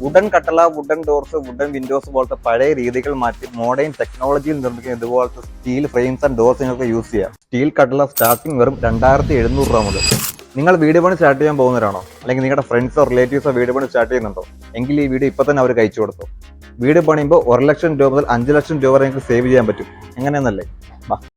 Wooden കട്ടള wooden doors wooden windows പോലത്തെ പഴയ രീതികൾ മാറ്റി മോഡേൺ ടെക്നോളജിയിൽ നിർമ്മിക്കുന്ന ഇതുപോലത്തെ സ്റ്റീൽ ഫ്രെയിംസ് ആൻഡ് ഡോർസ് നിങ്ങൾക്ക് യൂസ് ചെയ്യാം. സ്റ്റീൽ കട്ടള സ്റ്റാർട്ടിംഗ് വെറും രണ്ടായിരത്തി എഴുന്നൂറ് രൂപ മുതൽ. നിങ്ങൾ വീട് പണി സ്റ്റാർട്ട് ചെയ്യാൻ പോകുന്നവരാണോ? അല്ലെങ്കിൽ നിങ്ങളുടെ ഫ്രണ്ട്സോ റിലേറ്റീവ്സോ വീട് പണി സ്റ്റാർട്ട് ചെയ്യുന്നുണ്ടോ? എങ്കിൽ ഈ വീഡിയോ ഇപ്പൊ തന്നെ അവർ കഴിച്ചു കൊടുത്തു. വീട് പണിയുമ്പോൾ ഒരു ലക്ഷം രൂപ മുതൽ അഞ്ച് ലക്ഷം രൂപ വരെ നിങ്ങൾക്ക് സേവ് ചെയ്യാൻ പറ്റും. എങ്ങനെയെന്നല്ലേ?